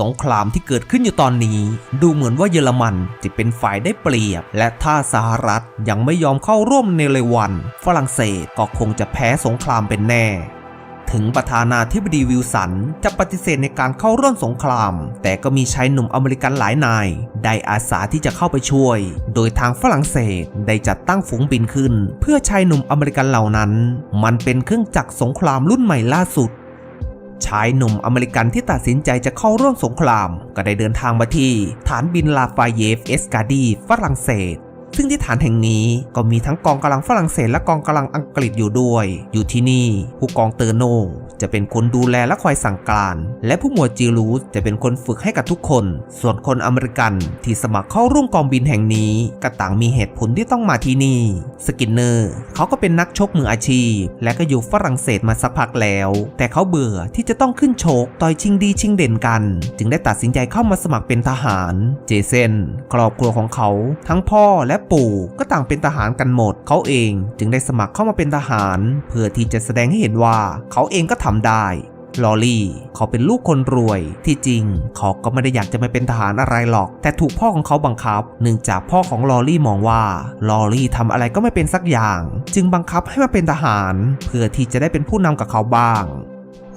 สงครามที่เกิดขึ้นอยู่ตอนนี้ ดูเหมือนว่าเยอรมันจะเป็นฝ่ายได้เปรียบ และถ้าสหรัฐยังไม่ยอมเข้าร่วมในเลวัน ฝรั่งเศสก็คงจะแพ้สงครามเป็นแน่ถึงประธานาธิบดีวิลสันจะปฏิเสธในการเข้าร่วมสงคราม แต่ก็มีชายหนุ่มอเมริกันหลายนาย ได้อาสาที่จะเข้าไปช่วย โดยทางฝรั่งเศสได้จัดตั้งฝูงบินขึ้น เพื่อชายหนุ่มอเมริกันเหล่านั้น มันเป็นเครื่องจักรสงครามรุ่นใหม่ล่าสุด ชายหนุ่มอเมริกันที่ตัดสินใจจะเข้าร่วมสงคราม ก็ได้เดินทางมาที่ ฐานบินลาฟาเยฟเอสกาดี ฝรั่งเศส ซึ่งที่ฐานแห่งนี้ก็มีทั้งกองกำลังฝรั่งเศสและกองกำลังอังกฤษอยู่ด้วย อยู่ที่นี่ผู้กองเตอร์โนจะเป็นคนดูแลและคอยสั่งการ และผู้หมวดจิรูสจะเป็นคนฝึกให้กับทุกคน ส่วนคนอเมริกันที่สมัครเข้าร่วมกองบินแห่งนี้ก็ต่างมีเหตุผลที่ต้องมาที่นี่ สกินเนอร์เขาก็เป็นนักชกมืออาชีพ และก็อยู่ฝรั่งเศสมาสักพักแล้ว แต่เขาเบื่อที่จะต้องขึ้นโชกต่อยชิงดีชิงเด่นกัน จึงได้ตัดสินใจเข้ามาสมัครเป็นทหาร เจเซนครอบครัวของเขา ทั้งพ่อและปู่ก็ต่างเป็นทหารกันหมด เขาเองจึงได้สมัครเข้ามาเป็นทหาร เพื่อที่จะแสดงให้เห็นว่าเขาเองก็ทำได้ลอรี่เขาเป็นลูกคนรวยที่จริง เขาก็ไม่ได้อยากจะมาเป็นทหารอะไรหรอก แต่ถูกพ่อของเขาบังคับ เนื่องจากพ่อของลอรี่มองว่าลอรี่ทำอะไรก็ไม่เป็นสักอย่าง จึงบังคับให้มาเป็นทหาร เพื่อที่จะได้เป็นผู้นำกับเขาบ้าง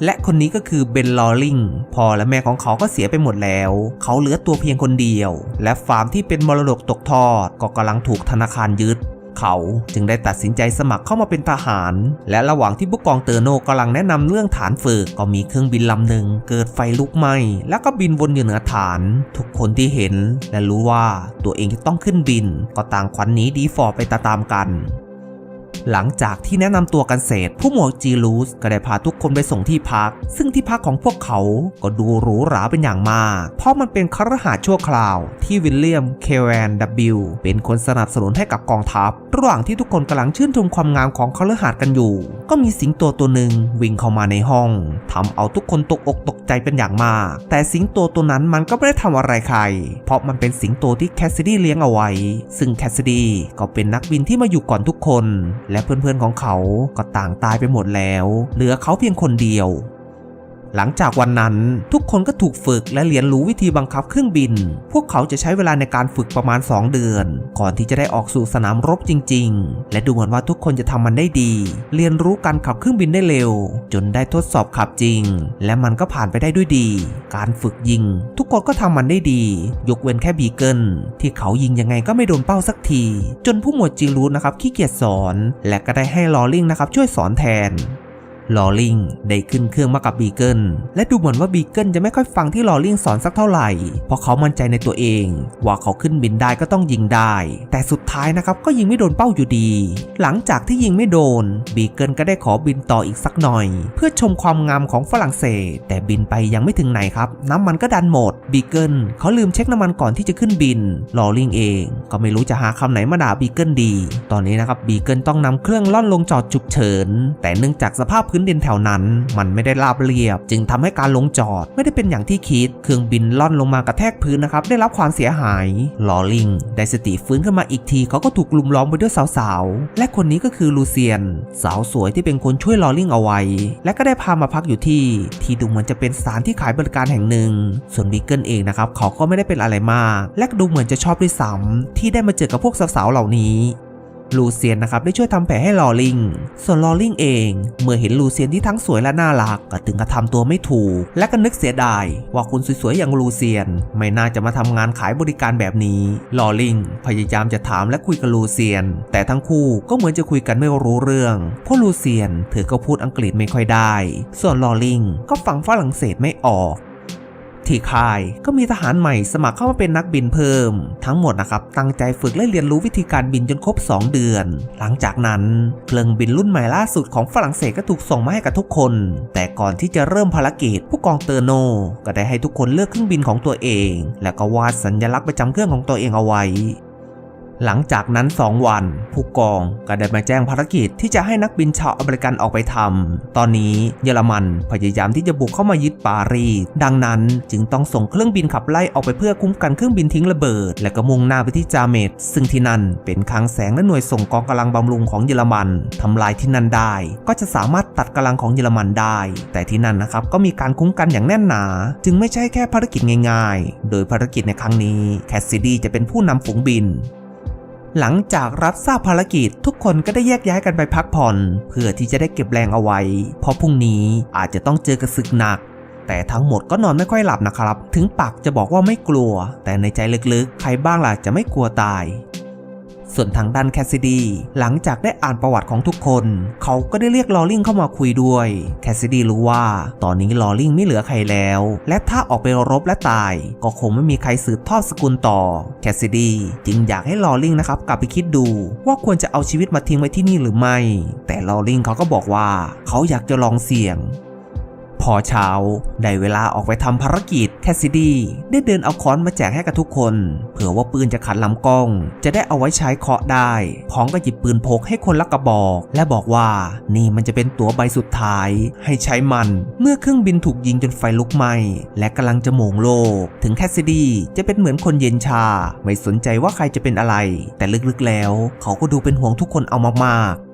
และคนนี้ก็คือเบนลอริงพ่อและแม่ของเขาก็เสียไปหมดแล้ว เขาเหลือตัวเพียงคนเดียว และฟาร์มที่เป็นมรดกตกทอดก็กำลังถูกธนาคารยึดเขาจึงได้ตัดสินใจสมัครเข้ามาเป็นทหาร และระหว่างที่ผู้กองเตอร์โนกำลังแนะนำเรื่องฐานฝึกก็มีเครื่องบินลำหนึ่งเกิดไฟลุกไหม้แล้วก็บินวนอยู่เหนือฐาน ทุกคนที่เห็นและรู้ว่าตัวเองจะต้องขึ้นบิน ก็ต่างขวัญหนีดีฟอร์ไปตามๆกัน หลังจากที่แนะนำตัวกันเสร็จผู้หมวดจีลูสก็ได้พาทุกคนไปส่งที่พัก ซึ่งที่พักของพวกเขาก็ดูหรูหราเป็นอย่างมาก เพราะมันเป็นคฤหาสน์ชั่วคราวที่วิลเลียมเคแวนดับบิลเป็นคนสนับสนุนให้กับกองทัพ ระหว่างที่ทุกคนกำลังชื่นชมความงามของคฤหาสน์กันอยู่ ก็มีสิงโตตัวหนึ่งวิ่งเข้ามาในห้องทำเอาทุกคนตกอกตกใจเป็นอย่างมาก แต่สิงโตตัวนั้นมันก็ไม่ได้ทำอะไรใคร เพราะมันเป็นสิงโตที่แคสซิดี้เลี้ยงเอาไว้ ซึ่งแคสซิดี้ก็เป็นนักบินที่มาอยู่ก่อนทุกคนและเพื่อนๆของเขาก็ต่างตายไปหมดแล้ว เหลือเขาเพียงคนเดียว หลังจากวันนั้นทุกคนก็ถูกฝึกและเรียนรู้วิธีบังคับเครื่องบิน พวกเขาจะใช้เวลาในการฝึกประมาณ 2 เดือน ก่อนที่จะได้ออกสู่สนามรบจริง ๆ และดูเหมือนว่าทุกคนจะทำมันได้ดี เรียนรู้การขับเครื่องบินได้เร็ว จนได้ทดสอบขับจริง และมันก็ผ่านไปได้ด้วยดี การฝึกยิง ทุกคนก็ทำมันได้ดี ยกเว้นแค่บีเกิลที่เขายิงยังไงก็ไม่โดนเป้าสักที จนผู้หมวดจิรูนนะครับขี้เกียจสอน และก็ได้ให้ลอริงนะครับช่วยสอนแทน ลอริงได้ขึ้นเครื่องมากับบีเกิลและดูเหมือนว่าบีเกิลจะไม่ค่อยฟังที่ลอริงสอนสักเท่าไหร่ เพราะเขามั่นใจในตัวเอง ว่าเขาขึ้นบินได้ก็ต้องยิงได้ แต่สุดท้ายนะครับก็ยิงไม่โดนเป้าอยู่ดี หลังจากที่ยิงไม่โดน บีเกิลก็ได้ขอบินต่ออีกสักหน่อย เพื่อชมความงามของฝรั่งเศส แต่บินไปยังไม่ถึงไหนครับ น้ำมันก็ดันหมดบีเกิลเขาลืมเช็คน้ำมันก่อนที่จะขึ้นบินลอริงเอง ก็ไม่รู้จะหาคำไหนมาด่าบีเกิลดี ตอนนี้นะครับบีเกิลต้องนำเครื่องล่อนลงจอดฉุกเฉิน แต่เนื่องจากสภาพพื้นดินแถวนั้น มันไม่ได้ราบเรียบ จึงทำให้การลงจอดไม่ได้เป็นอย่างที่คิด เครื่องบินล่อนลงมากระแทกพื้นนะครับ ได้รับความเสียหาย ลอริง ได้สติฟื้นขึ้นมาอีกที เขาก็ถูกลุมล้อมไปด้วยสาวๆ และคนนี้ก็คือลูเซียน สาวสวยที่เป็นคนช่วยลอริงเอาไว้ และก็ได้พามาพักอยู่ที่ ที่ดูเหมือนจะเป็นสถานที่ขายบริการแห่งหนึ่ง ส่วนบีเกิลเองนะครับ เขาก็ไม่ได้เป็นอะไรมาก และดูเหมือนจะชอบด้วยซ้ำที่ได้มาเจอกับพวกสาวๆเหล่านี้ ลูเซียนนะครับได้ช่วยทำแผลให้ลอริง ส่วนลอริงเอง เมื่อเห็นลูเซียนที่ทั้งสวยและน่ารักก็ถึงกับทำตัวไม่ถูก และก็นึกเสียดาย ว่าคุณสวยๆอย่างลูเซียน ไม่น่าจะมาทำงานขายบริการแบบนี้ ลอริง พยายามจะถามและคุยกับลูเซียน แต่ทั้งคู่ก็เหมือนจะคุยกันไม่รู้เรื่อง เพราะลูเซียนเธอก็พูดอังกฤษไม่ค่อยได้ ส่วนลอริงก็ฟังฝรั่งเศสไม่ออก ที่ค่ายก็มีทหารใหม่สมัครเข้ามาเป็นนักบินเพิ่ม ทั้งหมดนะครับตั้งใจฝึกและเรียนรู้วิธีการบินจนครบ 2 เดือน หลังจากนั้นเครื่องบินรุ่นใหม่ล่าสุดของฝรั่งเศสก็ถูกส่งมาให้กับทุกคน แต่ก่อนที่จะเริ่มภารกิจผู้กองเตอร์โน ก็ได้ให้ทุกคนเลือกเครื่องบินของตัวเอง แล้วก็วาดสัญลักษณ์ประจำเครื่องของตัวเองเอาไว้ หลังจากนั้น 2 วัน ผู้กองก็ได้มาแจ้งภารกิจที่จะให้นักบินชาวอเมริกันออกไปทำ ตอนนี้เยอรมันพยายามที่จะบุกเข้ามายึดปารีส ดังนั้นจึงต้องส่งเครื่องบินขับไล่ออกไปเพื่อคุ้มกันเครื่องบินทิ้งระเบิด และก็มุ่งหน้าไปที่จาเมตซึ่งที่นั่นเป็นคลังแสงและหน่วยส่งกองกำลังบำรุงของเยอรมันทำลายที่นั่นได้ ก็จะสามารถตัดกำลังของเยอรมันได้ แต่ที่นั่นนะครับก็มีการคุ้มกันอย่างแน่นหนา จึงไม่ใช่แค่ภารกิจง่าย ๆ โดยภารกิจในครั้งนี้แคสซิดีจะเป็นผู้นำฝูงบิน หลังจากรับทราบภารกิจทุกคนก็ได้แยกย้ายกันไปพักผ่อน เพื่อที่จะได้เก็บแรงเอาไว้ เพราะพรุ่งนี้อาจจะต้องเจอกระสึกหนัก แต่ทั้งหมดก็นอนไม่ค่อยหลับนะครับ ถึงปากจะบอกว่าไม่กลัว แต่ในใจลึกๆ ใครบ้างล่ะจะไม่กลัวตาย ส่วนทางด้านแคสซิดีหลังจากได้อ่านประวัติของทุกคน เขาก็ได้เรียกลอริงเข้ามาคุยด้วย แคสซิดีรู้ว่า ตอนนี้ลอริงไม่เหลือใครแล้ว และถ้าออกไปรบและตาย ก็คงไม่มีใครสืบทอดสกุลต่อ แคสซิดีจึงอยากให้ลอริงนะครับกลับไปคิดดูว่าควรจะเอาชีวิตมาทิ้งไว้ที่นี่หรือไม่ แต่ลอริงเขาก็บอกว่า เขาอยากจะลองเสี่ยง พอเช้า ได้เวลาออกไปทำภารกิจ แคสซิดีได้เดินเอาค้อนมาแจกให้กับทุกคน เผื่อว่าปืนจะขัดลำกล้อง จะได้เอาไว้ใช้เคาะได้ พร้อมกับหยิบปืนพกให้คนละกระบอก และบอกว่านี่มันจะเป็นตั๋วใบสุดท้าย ให้ใช้มัน เมื่อเครื่องบินถูกยิงจนไฟลุกไหม้และกำลังจะโหมงโลก ถึงแคสซิดีจะเป็นเหมือนคนเย็นชา ไม่สนใจว่าใครจะเป็นอะไร แต่ลึกๆแล้ว เขาก็ดูเป็นห่วงทุกคนเอามากๆ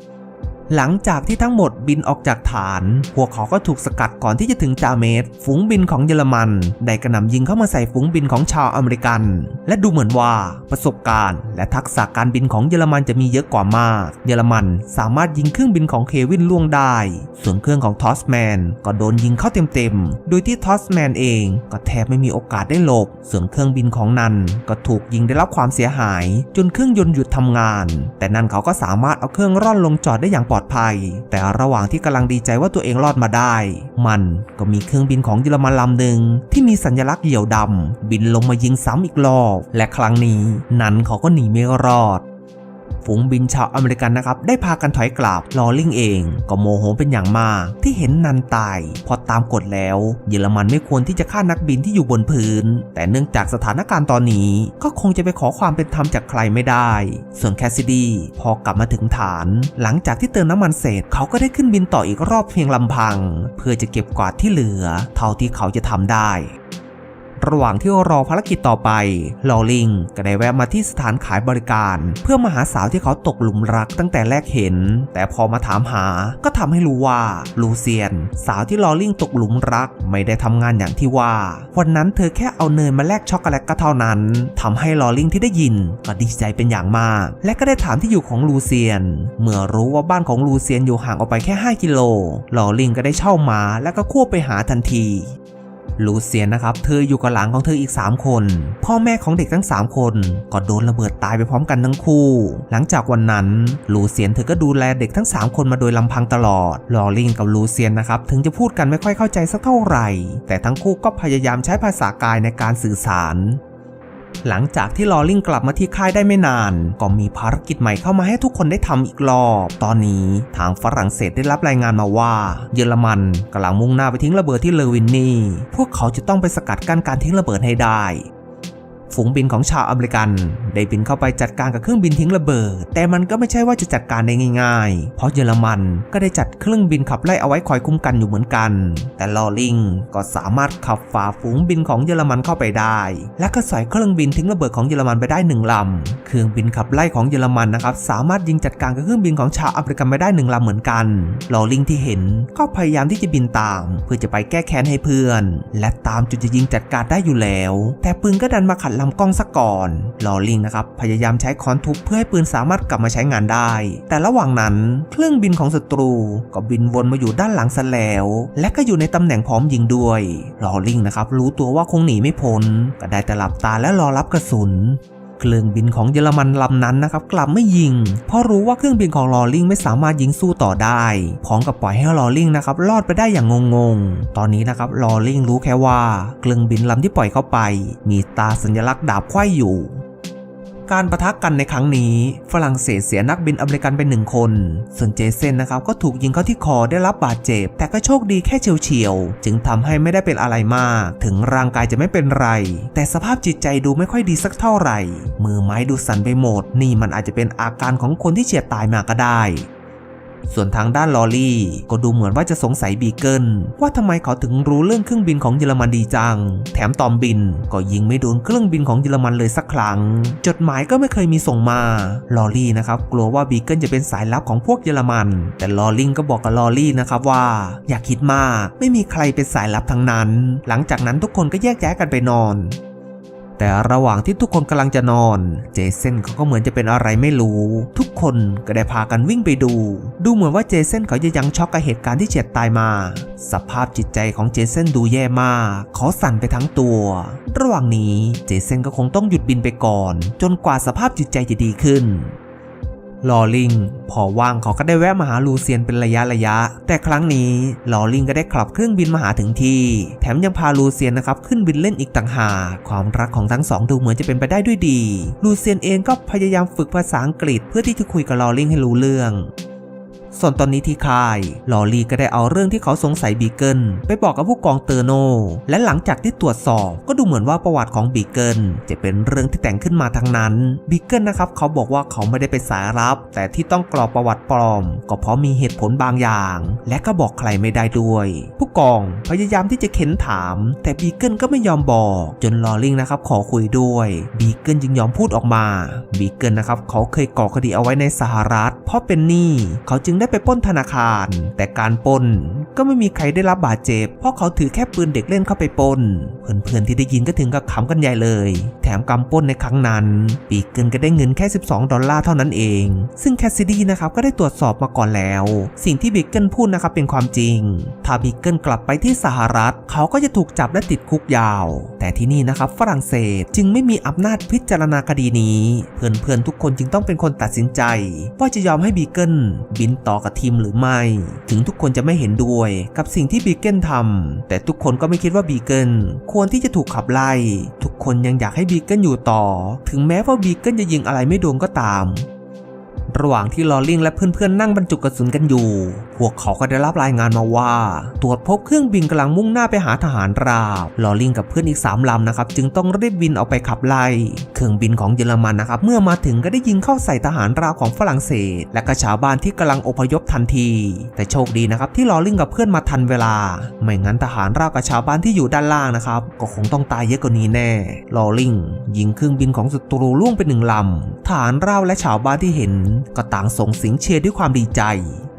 หลังจากที่ทั้งหมดบินออกจากฐาน พวกเขาก็ถูกสกัดก่อนที่จะถึงจาเมสฝูงบินของเยอรมัน ได้กระหน่ำยิงเข้ามาใส่ฝูงบินของชาวอเมริกัน และดูเหมือนว่าประสบการณ์ และทักษะการบินของเยอรมันจะมีเยอะกว่ามาก เยอรมันสามารถยิงเครื่องบินของเควินล่วงได้ ส่วนเครื่องของทอสแมนก็โดนยิงเข้าเต็มๆ โดยที่ทอสแมนเองก็แทบไม่มีโอกาสได้หลบ ส่วนเครื่องบินของนันก็ถูกยิงได้รับความเสียหาย จนเครื่องยนต์หยุดทำงาน แต่นันเขาก็สามารถเอาเครื่องร่อนลงจอดได้อย่างปลอดภัย แต่ระหว่างที่กำลังดีใจว่าตัวเองรอดมาได้ มันก็มีเครื่องบินของเยอรมันลำหนึ่งที่มีสัญลักษณ์เหยี่ยวดำบินลงมายิงซ้ำอีกรอบ และครั้งนี้ นันเขาก็หนีไม่รอด ฝูงบินชาวอเมริกันนะครับได้พากันถอยกลับลอลิงเองก็โมโหเป็นอย่างมากที่เห็นนันตาย พอตามกฎแล้ว เยอรมันไม่ควรที่จะฆ่านักบินที่อยู่บนพื้น แต่เนื่องจากสถานการณ์ตอนนี้ก็คงจะไปขอความเป็นธรรมจากใครไม่ได้ ส่วนแคสซิดีพอกลับมาถึงฐาน หลังจากที่เติมน้ำมันเสร็จเขาก็ได้ขึ้นบินต่ออีกรอบเพียงลำพัง เพื่อจะเก็บกวาดที่เหลือ เท่าที่เขาจะทำได้ ระหว่างที่รอภารกิจต่อไปลอลิงก็ได้แวะมาที่สถานขายบริการ เพื่อมาหาสาวที่เขาตกหลุมรักตั้งแต่แรกเห็น แต่พอมาถามหาก็ทำให้รู้ว่าลูเซียน สาวที่ลอลิงตกหลุมรักไม่ได้ทำงานอย่างที่ว่า วันนั้นเธอแค่เอาเนยมาแลกช็อกโกแลตก็เท่านั้นทำให้ลอลิงที่ได้ยินก็ดีใจเป็นอย่างมาก และก็ได้ถามที่อยู่ของลูเซียน เมื่อรู้ว่าบ้านของลูเซียนอยู่ห่างออกไปแค่ 5 กิโลลอลิงก็ได้เช่ามาแล้วก็ควบไปหาทันที ลูเซียนนะครับ เธออยู่กับหลังของเธออีก 3 คน พ่อแม่ของเด็กทั้ง 3 คนก็โดนระเบิดตายไปพร้อมกันทั้งคู่ หลังจากวันนั้นลูเซียนเธอก็ดูแลเด็กทั้ง 3 คนมาโดยลำพังตลอดลอลิงกับลูเซียนนะครับ ถึงจะพูดกันไม่ค่อยเข้าใจสักเท่าไหร่ แต่ทั้งคู่ก็พยายามใช้ภาษากายในการสื่อสาร หลังจากที่ลอลิงกลับมาที่ค่ายได้ไม่นาน ก็มีภารกิจใหม่เข้ามาให้ทุกคนได้ทำอีกรอบ ตอนนี้ทางฝรั่งเศสได้รับรายงานมาว่า เยอรมันกำลังมุ่งหน้าไปทิ้งระเบิดที่เลอวินนี่ พวกเขาจะต้องไปสกัดกั้นการทิ้งระเบิดให้ได้ ฝูงบินของชาวอเมริกันได้บินเข้าไปจัดการกับเครื่องบินทิ้งระเบิด แต่มันก็ไม่ใช่ว่าจะจัดการได้ง่าย ๆ เพราะเยอรมันก็ได้จัดเครื่องบินขับไล่เอาไว้คอยคุ้มกันอยู่เหมือนกัน แต่ลอลิงก็สามารถขับฝ่าฝูงบินของเยอรมันเข้าไปได้ และก็สอยเครื่องบินทิ้งระเบิดของเยอรมันไปได้หนึ่งลำ เครื่องบินขับไล่ของเยอรมันนะครับสามารถยิงจัดการกับเครื่องบินของชาวอเมริกันไปได้หนึ่งลำเหมือนกัน ลอลิงที่เห็นก็พยายามที่จะบินตาม เพื่อจะไปแก้แค้นให้เพื่อน และตามจุดจะยิงจัดการได้อยู่แล้ว แต่ปืนก็ดันมาขัดลำกล้องซะก่อน ลอลิงนะครับพยายามใช้ค้อนทุบเพื่อให้ปืนสามารถกลับมาใช้งานได้ แต่ระหว่างนั้นเครื่องบินของศัตรูก็บินวนมาอยู่ด้านหลังซะแล้ว และก็อยู่ในตำแหน่งพร้อมยิงด้วย ลอลิงนะครับรู้ตัวว่าคงหนีไม่พ้นก็ได้แต่หลับตาและรอรับกระสุน เครื่องบินของเยอรมันลำนั้นนะครับกลับไม่ยิง เพราะรู้ว่าเครื่องบินของลอลิงไม่สามารถยิงสู้ต่อได้พร้อมกับปล่อยให้ลอลิงนะครับรอดไปได้อย่างงงๆ ตอนนี้นะครับลอลิงรู้แค่ว่าเครื่องบินลำที่ปล่อยเข้าไป มีตาสัญลักษณ์ดาบไขว้อยู่ การประทะกันในครั้งนี้ ฝรั่งเศสเสียนักบินอเมริกันไปหนึ่งคน ส่วนเจเซนนะครับก็ถูกยิงเข้าที่คอได้รับบาดเจ็บ แต่ก็โชคดีแค่เฉียวๆ จึงทำให้ไม่ได้เป็นอะไรมาก ถึงร่างกายจะไม่เป็นไร แต่สภาพจิตใจดูไม่ค่อยดีสักเท่าไหร่ มือไม้ดูสั่นไปหมด นี่มันอาจจะเป็นอาการของคนที่เฉียดตายมาก็ได้ ส่วนทางด้านลอรี่ก็ดูเหมือนว่าจะสงสัยบีเกิลว่าทำไมเขาถึงรู้เรื่องเครื่องบินของเยอรมันดีจัง แถมตอมบินก็ยิงไม่โดนเครื่องบินของเยอรมันเลยสักครั้ง จดหมายก็ไม่เคยมีส่งมาลอรี่นะครับกลัวว่าบีเกิลจะเป็นสายลับของพวกเยอรมัน แต่ลอริงก็บอกกับลอรี่นะครับว่า อย่าคิดมากไม่มีใครเป็นสายลับทั้งนั้น หลังจากนั้นทุกคนก็แยกย้ายกันไปนอน แต่ระหว่างที่ทุกคนกำลังจะนอน เจเซนเขาก็เหมือนจะเป็นอะไรไม่รู้ ทุกคนก็ได้พากันวิ่งไปดู ดูเหมือนว่าเจเซนเขาจะยังช็อกกับเหตุการณ์ที่เฉียดตายมา สภาพจิตใจของเจเซนดูแย่มากเขาสั่นไปทั้งตัว ระหว่างนี้เจเซนก็คงต้องหยุดบินไปก่อน จนกว่าสภาพจิตใจจะดีขึ้น ลอลิงพอว่างเขาก็ได้แวะมาหาลูเซียนเป็นระยะระยะ แต่ครั้งนี้ลอลิงก็ได้ขับเครื่องบินมาหาถึงที่ แถมยังพาลูเซียนนะครับขึ้นบินเล่นอีกต่างหากความรักของทั้งสองดูเหมือนจะเป็นไปได้ด้วยดี ลูเซียนเองก็พยายามฝึกภาษาอังกฤษเพื่อที่จะคุยกับลอลิงให้รู้เรื่อง ส่วนตอนนี้ที่ค่าย ลอรีก็ได้เอาเรื่องที่เขาสงสัยบีเกิลไปบอกกับผู้กองเตอร์โน และหลังจากที่ตรวจสอบก็ดูเหมือนว่าประวัติของบีเกิลจะเป็นเรื่องที่แต่งขึ้นมาทั้งนั้นบีเกิลนะครับเขาบอกว่าเขาไม่ได้ไปสายลับ แต่ที่ต้องกรอกประวัติปลอม ก็เพราะมีเหตุผลบางอย่าง และก็บอกใครไม่ได้ด้วย ผู้กองพยายามที่จะเค้นถาม แต่บีเกิลก็ไม่ยอมบอก จนลอริงนะครับขอคุยด้วยบีเกิลจึงยอมพูดออกมาบีเกิลนะครับเขาเคยก่อคดีเอาไว้ในสหรัฐ เพราะเป็นหนี้เขาจึงได้ไปป้นธนาคาร แต่การป้น ก็ไม่มีใครได้รับบาดเจ็บ เพราะเขาถือแค่ปืนเด็กเล่นเข้าไปปนเพื่อนๆที่ได้ยินก็ถึงกับขำกันใหญ่เลย แถมกำป้นในครั้งนั้น ปีเกินก็ได้เงินแค่ 12 ดอลลาร์เท่านั้นเอง ซึ่งแคสซิดี้นะครับก็ได้ตรวจสอบมาก่อนแล้ว สิ่งที่บิกเกิลพูดนะครับเป็นความจริง ถ้าบิกเกิลกลับไปที่สหรัฐ เขาก็จะถูกจับและติดคุกยาว แต่ที่นี่นะครับฝรั่งเศสจึงไม่มีอำนาจพิจารณาคดีนี้ เพื่อนๆทุกคนจึงต้องเป็นคนตัดสินใจ ว่าจะยอมให้บีเกิลบินต่อกับทีมหรือไม่ ถึงทุกคนจะไม่เห็นด้วยกับสิ่งที่บีเกิลทำแต่ทุกคนก็ไม่คิดว่าบีเกิลควรที่จะถูกขับไล่ ทุกคนยังอยากให้บีเกิลอยู่ต่อ ถึงแม้ว่าบีเกิลจะยิงอะไรไม่โดนก็ตาม ระหว่างที่ลอลิงและเพื่อนๆนั่งบรรจุกระสุนกันอยู่ พวกเขาก็ได้รับรายงานมาว่า ตรวจพบเครื่องบินกำลังมุ่งหน้าไปหาทหารราบลอลิงกับเพื่อนอีก3ลำนะครับจึงต้องรีบบินออกไปขับไล่เครื่องบินของเยอรมันนะครับเมื่อมาถึงก็ได้ยิงเข้าใส่ทหารราบของฝรั่งเศส และก็ชาวบ้านที่กำลังอพยพทันที แต่โชคดีนะครับที่ลอลิงกับเพื่อนมาทันเวลา ไม่งั้นทหารราบกับชาวบ้านที่อยู่ด้านล่างนะครับก็คงต้องตายเยอะกว่านี้แน่ลอลิงยิงเครื่องบินของศัตรูล่วงไปหนึ่งลำทหารราบและชาวบ้านที่เห็นก็ต่างส่งเสียงเชียร์ด้วยความดีใจ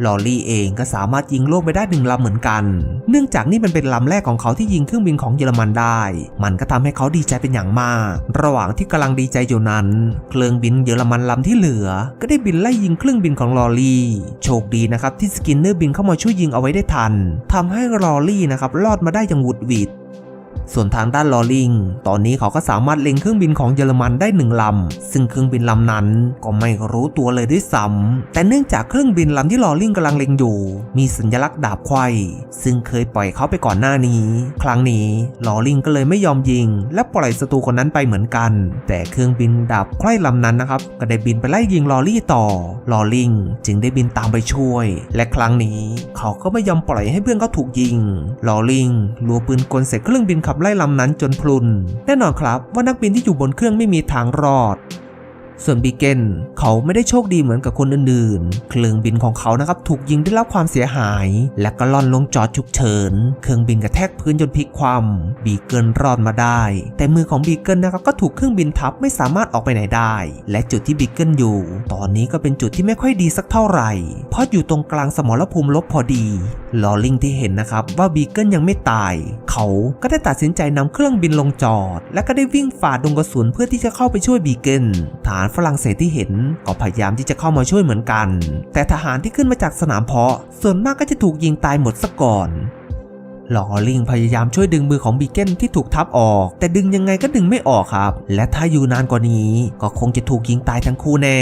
ลอรี่เองก็สามารถยิงโลกไปได้หนึ่งลำเหมือนกัน เนื่องจากนี่มันเป็นลำแรกของเขาที่ยิงเครื่องบินของเยอรมันได้ มันก็ทำให้เขาดีใจเป็นอย่างมาก ระหว่างที่กำลังดีใจอยู่นั้น เครื่องบินเยอรมันลำที่เหลือ ก็ได้บินไล่ยิงเครื่องบินของลอรี่โชคดีนะครับที่สกินเนอร์บินเข้ามาช่วยยิงเอาไว้ได้ทันทำให้ลอรี่นะครับรอดมาได้อย่างหวุดหวิด ส่วนทางด้านลอลิง ตอนนี้เขาก็สามารถเล็งเครื่องบินของเยอรมันได้หนึ่งลำ ซึ่งเครื่องบินลำนั้นก็ไม่รู้ตัวเลยด้วยซ้ำแต่เนื่องจากเครื่องบินลำที่ลอลิงกำลังเล็งอยู่ มีสัญลักษณ์ดาบไขว้ซึ่งเคยปล่อยเขาไปก่อนหน้านี้ ครั้งนี้ลอลิงก็เลยไม่ยอมยิง และปล่อยศัตรูคนนั้นไปเหมือนกัน แต่เครื่องบินดาบไขว้ลำนั้นนะครับก็ได้บินไปไล่ยิงลอรี่ต่อ ลอลิงจึงได้บินตามไปช่วย และครั้งนี้ เขาก็ไม่ยอมปล่อยให้เพื่อนเขาถูกยิง ลอลิงรัวปืนกลใส่เครื่องบินขับไล่ลำนั้นจนพลุน แน่นอนครับว่านักบินที่อยู่บนเครื่องไม่มีทางรอด ส่วนบีเกนเขาไม่ได้โชคดีเหมือนกับคนอื่นๆ เครื่องบินของเขานะครับถูกยิงได้รับความเสียหาย และก็ล่อนลงจอดฉุกเฉิน เครื่องบินกระแทกพื้นจนพลิกคว่ำบีเกิลรอดมาได้ แต่มือของบีเกิลนะครับก็ถูกเครื่องบินทับไม่สามารถออกไปไหนได้ และจุดที่บีเกิลอยู่ ตอนนี้ก็เป็นจุดที่ไม่ค่อยดีสักเท่าไหร่ เพราะอยู่ตรงกลางสมรภูมิลบพอดีลอลิงที่เห็นนะครับว่าบีเกิลยังไม่ตาย เขาก็ได้ตัดสินใจนำเครื่องบินลงจอด และก็ได้วิ่งฝ่าดงกระสุนเพื่อที่จะเข้าไปช่วยบีเกิลฐานฝรั่งเศสที่เห็น ก็พยายามที่จะเข้ามาช่วยเหมือนกัน แต่ทหารที่ขึ้นมาจากสนามเพาะ ส่วนมากก็จะถูกยิงตายหมดซะก่อน ลอลิงพยายามช่วยดึงมือของบีเกนที่ถูกทับออก แต่ดึงยังไงก็ดึงไม่ออกครับ และถ้าอยู่นานกว่านี้ก็คงจะถูกยิงตายทั้งคู่แน่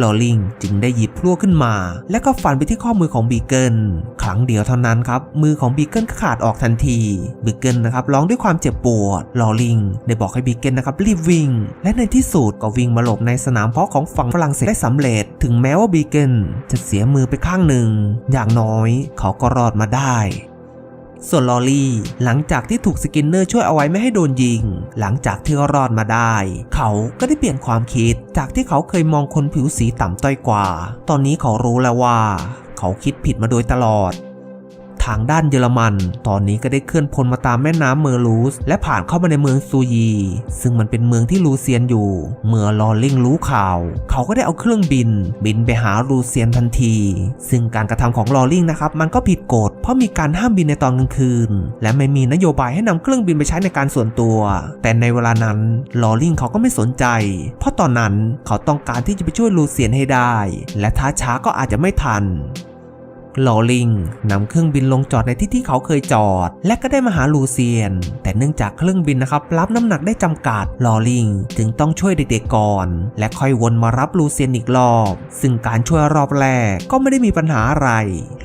ลอลิงจึงได้หยิบพลั่วขึ้นมา และก็ฟันไปที่ข้อมือของบีเกิลครั้งเดียวเท่านั้นครับ มือของบีเกิลก็ขาดออกทันทีบีเกิลนะครับร้องด้วยความเจ็บปวดลอลิงได้บอกให้บีเกิลนะครับรีบวิ่ง และในที่สุดก็วิ่งมาหลบในสนามเพาะของฝั่งฝรั่งเศสได้สำเร็จ ถึงแม้ว่าบีเกิลจะเสียมือไปข้างหนึ่ง อย่างน้อยเขาก็รอดมาได้ ส่วนลอรี่หลังจากที่ถูกสกินเนอร์ช่วยเอาไว้ไม่ให้โดนยิง หลังจากที่รอดมาได้ เขาก็ได้เปลี่ยนความคิด จากที่เขาเคยมองคนผิวสีต่ำต้อยกว่า ตอนนี้เขารู้แล้วว่า เขาคิดผิดมาโดยตลอด ทางด้านเยอรมัน ตอนนี้ก็ได้เคลื่อนพลมาตามแม่น้ำเมอร์ลูส และผ่านเข้ามาในเมืองซูยี ซึ่งมันเป็นเมืองที่ลูเซียนอยู่ เมื่อลอลิงรู้ข่าว เขาก็ได้เอาเครื่องบิน บินไปหาลูเซียนทันที ซึ่งการกระทำของลอลิงนะครับมันก็ผิดกฎเพราะมีการห้ามบินในตอนกลางคืน และไม่มีนโยบายให้นำเครื่องบินไปใช้ในการส่วนตัว แต่ในเวลานั้นลอลิงเขาก็ไม่สนใจ เพราะตอนนั้นเขาต้องการที่จะไปช่วยลูเซียนให้ได้ และท้าช้าก็อาจจะไม่ทัน ลอลิงนำเครื่องบินลงจอดในที่ที่เขาเคยจอด และก็ได้มาหาลูเซียน แต่เนื่องจากเครื่องบินนะครับรับน้ำหนักได้จำกัดลอลิงจึงต้องช่วยเด็กๆก่อน และค่อยวนมารับลูเซียนอีกรอบ ซึ่งการช่วยรอบแรกก็ไม่ได้มีปัญหาอะไร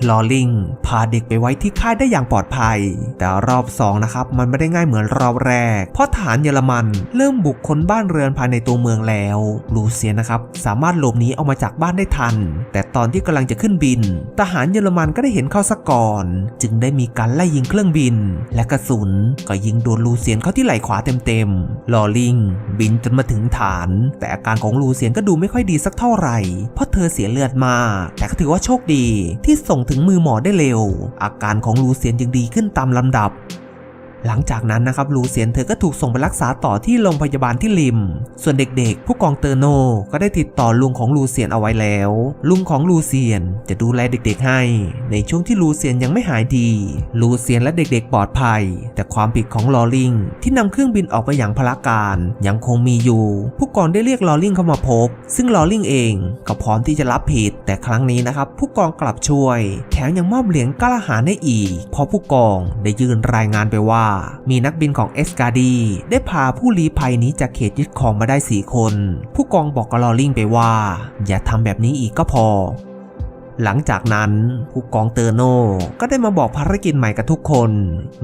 ลอลิงพาเด็กไปไว้ที่ค่ายได้อย่างปลอดภัย แต่รอบสองนะครับมันไม่ได้ง่ายเหมือนรอบแรก เพราะฐานเยอรมันเริ่มบุกคนบ้านเรือนภายในตัวเมืองแล้วลูเซียนนะครับสามารถหลบหนีออกมาจากบ้านได้ทัน แต่ตอนที่กำลังจะขึ้นบิน ทหารเยอรมันก็ได้เห็นเข้าซะก่อน จึงได้มีการไล่ยิงเครื่องบิน และกระสุนก็ยิงโดนลูเซียนเข้าที่ไหล่ขวาเต็มๆลอลิง บินจนมาถึงฐาน แต่อาการของลูเซียนก็ดูไม่ค่อยดีสักเท่าไหร่ เพราะเธอเสียเลือดมา แต่ก็ถือว่าโชคดีที่ส่งถึงมือหมอได้เร็ว อาการของลูเซียนยังดีขึ้นตามลำดับ หลังจากนั้นนะครับลูเซียนเธอก็ถูกส่งไปรักษาต่อที่โรงพยาบาลที่ริม ส่วนเด็กๆ ผู้กองเตอร์โนก็ได้ติดต่อลุงของลูเซียนเอาไว้แล้ว ลุงของลูเซียนจะดูแลเด็กๆให้ ในช่วงที่ลูเซียนยังไม่หายดี ลูเซียนและเด็กๆปลอดภัย แต่ความผิดของลอลิงที่นำเครื่องบินออกไปอย่างพลการยังคงมีอยู่ ผู้กองได้เรียกลอลิงเข้ามาพบ ซึ่งลอลิงเองก็พร้อมที่จะรับผิด แต่ครั้งนี้นะครับผู้กองกลับช่วย แถมยังมอบเหรียญกล้าหาญให้อีก เพราะผู้กองได้ยื่นรายงานไปว่ามีนักบินของเอสกาดี ได้พาผู้ลี้ภัยนี้จากเขตยึดครองมาได้ 4 คน ผู้กองบอกกับลอลิงไปว่า อย่าทำแบบนี้อีกก็พอ หลังจากนั้นผู้กองเตอร์โนก็ได้มาบอกภารกิจใหม่กับทุกคน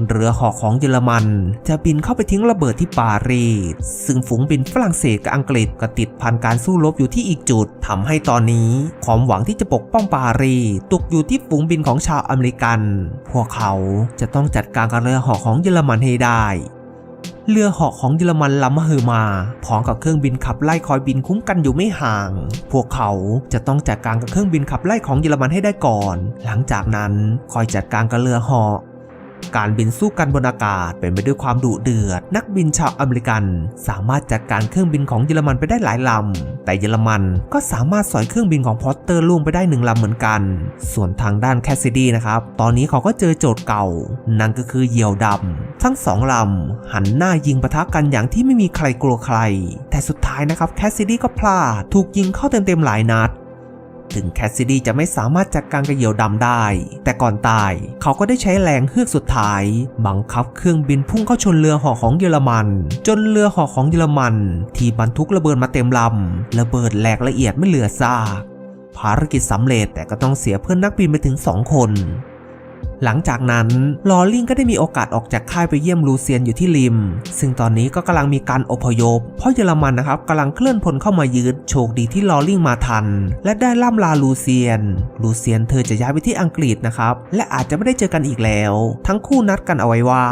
เรือหอกของเยอรมัน จะบินเข้าไปทิ้งระเบิดที่ปารีส ซึ่งฝูงบินฝรั่งเศสกับอังกฤษก็ติดพันการสู้รบอยู่ที่อีกจุดทำให้ตอนนี้ความหวังที่จะปกป้องปารีสตกอยู่ที่ฝูงบินของชาวอเมริกัน พวกเขาจะต้องจัดการกับเรือหอกของเยอรมันให้ได้ เรือหอกของเยอรมันลำมหือมาพร้อมกับเครื่องบินขับไล่คอยบินคุ้มกันอยู่ไม่ห่าง พวกเขาจะต้องจัดการกับเครื่องบินขับไล่ของเยอรมันให้ได้ก่อน หลังจากนั้นคอยจัดการกับเรือหอก การบินสู้กันบนอากาศเป็นไปด้วยความดุเดือด นักบินชาวอเมริกัน สามารถจัดการเครื่องบินของเยอรมันไปได้หลายลำ แต่เยอรมันก็สามารถสอยเครื่องบินของพอตเตอร์ล่วงไปได้หนึ่งลำเหมือนกัน ส่วนทางด้านแคสซิดีนะครับ ตอนนี้เขาก็เจอโจทย์เก่า นั่นก็คือเหยี่ยวดำ ทั้งสองลำหันหน้ายิงปะทะกันอย่างที่ไม่มีใครกลัวใคร แต่สุดท้ายนะครับแคสซิดีก็พลาด ถูกยิงเข้าเต็มๆหลายนัด ถึงแคสซิดีจะไม่สามารถจัดการกับเหยี่ยวดำได้ แต่ก่อนตายเขาก็ได้ใช้แรงเฮือกสุดท้าย บังคับเครื่องบินพุ่งเข้าชนเรือห่อของเยอรมัน จนเรือห่อของเยอรมัน ที่บรรทุกระเบิดมาเต็มลำระเบิดแหลกละเอียดไม่เหลือซากภารกิจสำเร็จแต่ก็ต้องเสียเพื่อนนักบินไปถึง 2 คน หลังจากนั้นลอลิงก็ได้มีโอกาสออกจากค่ายไปเยี่ยมลูเซียนอยู่ที่ริม ซึ่งตอนนี้ก็กำลังมีการอพยพ เพราะเยอรมันนะครับกำลังเคลื่อนพลเข้ามายึดโชคดีที่ลอลิงมาทัน และได้ล่ำลาลูเซียน ลูเซียนเธอจะย้ายไปที่อังกฤษนะครับ และอาจจะไม่ได้เจอกันอีกแล้ว ทั้งคู่นัดกันเอาไว้ว่า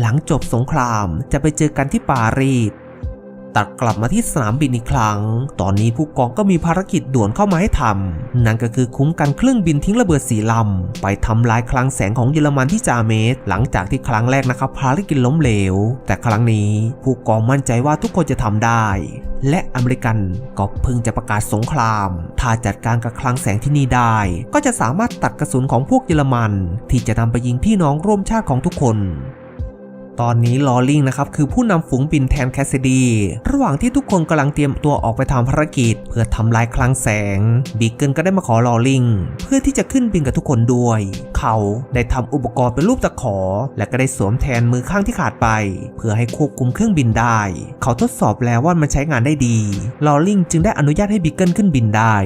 หลังจบสงครามจะไปเจอกันที่ปารีส ตัดกลับมาที่สนามบินอีกครั้ง ตอนนี้ผู้กองก็มีภารกิจด่วนเข้ามาให้ทำ นั่นก็คือคุ้มกันเครื่องบินทิ้งระเบิดสีลำ ไปทำลายคลังแสงของเยอรมันที่จาเมสหลังจากที่ครั้งแรกนะครับภารกิจล้มเหลว แต่ครั้งนี้ผู้กองมั่นใจว่าทุกคนจะทำได้ และอเมริกันก็เพิ่งจะประกาศสงคราม ถ้าจัดการกับคลังแสงที่นี่ได้ ก็จะสามารถตัดกระสุนของพวกเยอรมัน ที่จะนำไปยิงพี่น้องร่วมชาติของทุกคน ตอนนี้ลอลิงนะครับคือผู้นำฝูงบินแทนแคสซิดี ระหว่างที่ทุกคนกำลังเตรียมตัวออกไปทำภารกิจ เพื่อทำลายคลังแสง บีเกิลก็ได้มาขอลอลิง เพื่อที่จะขึ้นบินกับทุกคนด้วย เขาได้ทำอุปกรณ์เป็นรูปตะขอ และก็ได้สวมแทนมือข้างที่ขาดไป เพื่อให้ควบคุมเครื่องบินได้ เขาทดสอบแล้วว่ามันใช้งานได้ดีลอลิงจึงได้อนุญาตให้บีเกิลขึ้นบินได้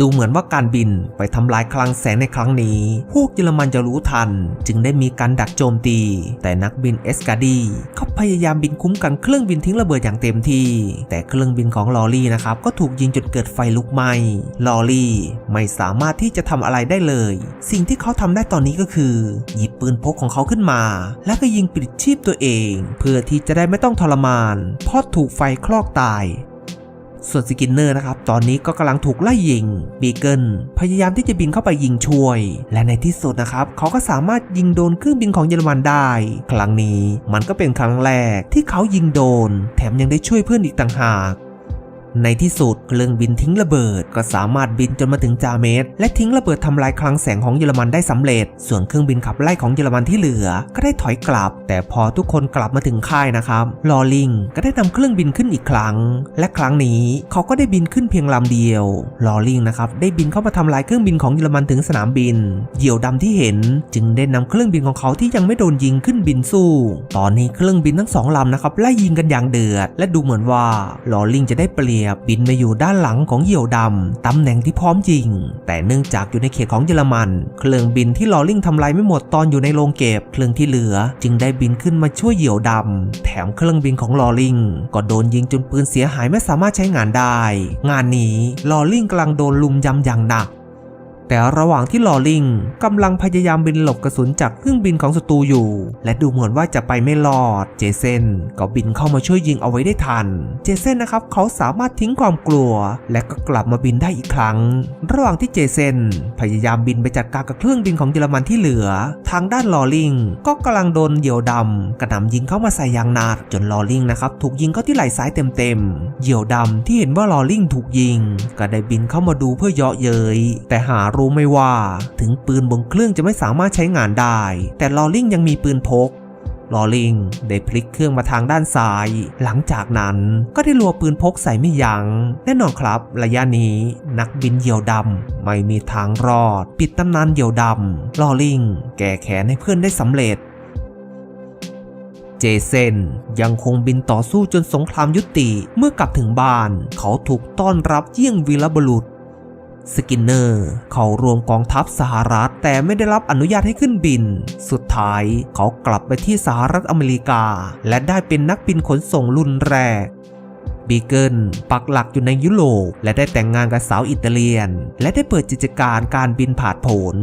ดูเหมือนว่าการบินไปทำลายคลังแสงในครั้งนี้ พวกเยอรมันจะรู้ทัน จึงได้มีการดักโจมตี แต่นักบินเอสกาดีเขาพยายามบินคุ้มกันเครื่องบินทิ้งระเบิดอย่างเต็มที่ แต่เครื่องบินของลอรี่นะครับก็ถูกยิงจนเกิดไฟลุกไหม้ลอรี่ไม่สามารถที่จะทำอะไรได้เลย สิ่งที่เขาทำได้ตอนนี้ก็คือ หยิบปืนพกของเขาขึ้นมา แล้วก็ยิงปิดชีพตัวเอง เพื่อที่จะได้ไม่ต้องทรมาน เพราะถูกไฟคลอกตาย ส่วนสกินเนอร์นะครับตอนนี้ก็กำลังถูกไล่ยิงบีเกิลพยายามที่จะบินเข้าไปยิงช่วย และในที่สุดนะครับเขาก็สามารถยิงโดนเครื่องบินของเยอรมันได้ ครั้งนี้มันก็เป็นครั้งแรกที่เขายิงโดน แถมยังได้ช่วยเพื่อนอีกต่างหาก ในที่สุดเครื่องบินทิ้งระเบิด ก็สามารถบินจนมาถึงจาเมสและทิ้งระเบิดทำลายคลังแสงของเยอรมันได้สำเร็จ ส่วนเครื่องบินขับไล่ของเยอรมันที่เหลือ ก็ได้ถอยกลับ แต่พอทุกคนกลับมาถึงค่ายนะครับลอลิงก็ได้นำเครื่องบินขึ้นอีกครั้ง และครั้งนี้เขาก็ได้บินขึ้นเพียงลำเดียวลอลิงนะครับได้บินเข้ามาทำลายเครื่องบินของเยอรมันถึงสนามบิน เหยี่ยวดำที่เห็น จึงได้นำเครื่องบินของเขาที่ยังไม่โดนยิงขึ้นบินสู้ ตอนนี้เครื่องบินทั้งสองลำนะครับไล่ยิงกันอย่างเดือด และดูเหมือนว่าลอลิงจะได้เปรียบบินมาอยู่ด้านหลังของเหยี่ยวดำตำแหน่งที่พร้อมยิง แต่เนื่องจากอยู่ในเขตของเยอรมัน เครื่องบินที่ลอลิงทำลายไม่หมดตอนอยู่ในโรงเก็บ เครื่องที่เหลือจึงได้บินขึ้นมาช่วยเหยี่ยวดำแถมเครื่องบินของลอลิงก็โดนยิงจนปืนเสียหายไม่สามารถใช้งานได้ งานนี้ลอลิงกำลังโดนลุมยำอย่างหนัก แต่ระหว่างที่ลอลิงกำลังพยายามบินหลบกระสุนจากเครื่องบินของศัตรูอยู่ และดูเหมือนว่าจะไปไม่รอด เจเซนก็บินเข้ามาช่วยยิงเอาไว้ได้ทัน เจเซนนะครับเขาสามารถทิ้งความกลัว และก็กลับมาบินได้อีกครั้ง ระหว่างที่เจเซนพยายามบินไปจัดการกับเครื่องบินของเยอรมันที่เหลือ ทางด้านลอลิงก็กำลังโดนเหยี่ยวดำกระหน่ำยิงเข้ามาใส่ยางนาดจนลอลิงนะครับถูกยิงเข้าที่ไหล่ซ้ายเต็มๆเหยี่ยวดำที่เห็นว่าลอลิงถูกยิง ก็ได้บินเข้ามาดูเพื่อเยาะเย้ยแต่หารู้ไม่ว่า ถึงปืนบนเครื่องจะไม่สามารถใช้งานได้ แต่ลอลิงยังมีปืนพกลอลิงได้พลิกเครื่องมาทางด้านซ้าย หลังจากนั้นก็ได้รัวปืนพกใส่ไม่ยัง้ง แน่นอนครับ ระยะนี้นักบินเหยี่ยวดำไม่มีทางรอด ปิดตำนานเหยี่ยวดำลอลิงแก้แค้นให้เพื่อนได้สำเร็จ เจเซนยังคงบินต่อสู้จนสงครามยุติ เมื่อกลับถึงบ้าน เขาถูกต้อนรับเยี่ยงวีรบุรุษ สกินเนอร์เขารวมกองทัพสหรัฐ แต่ไม่ได้รับอนุญาตให้ขึ้นบิน สุดท้ายเขากลับไปที่สหรัฐอเมริกา และได้เป็นนักบินขนส่งรุ่นแรกบีเกิลปักหลักอยู่ในยุโรปและได้แต่งงานกับสาวอิตาเลียน และได้เปิดกิจการการบินผาดโผน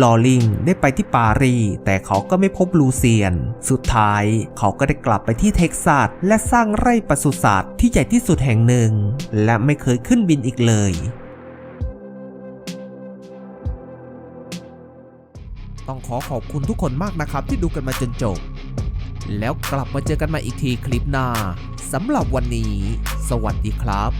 ลอลิงได้ไปที่ปารีสแต่เขาก็ไม่พบลูเซียน สุดท้ายเขาก็ได้กลับไปที่เท็กซัสและสร้างไร่ปศุสัตว์ที่ใหญ่ที่สุดแห่งหนึ่ง และไม่เคยขึ้นบินอีกเลย ต้องขอขอบคุณทุกคนมากนะครับที่ดูกันมาจนจบ แล้วกลับมาเจอกันใหม่อีกทีคลิปหน้าสำหรับวันนี้ สวัสดีครับ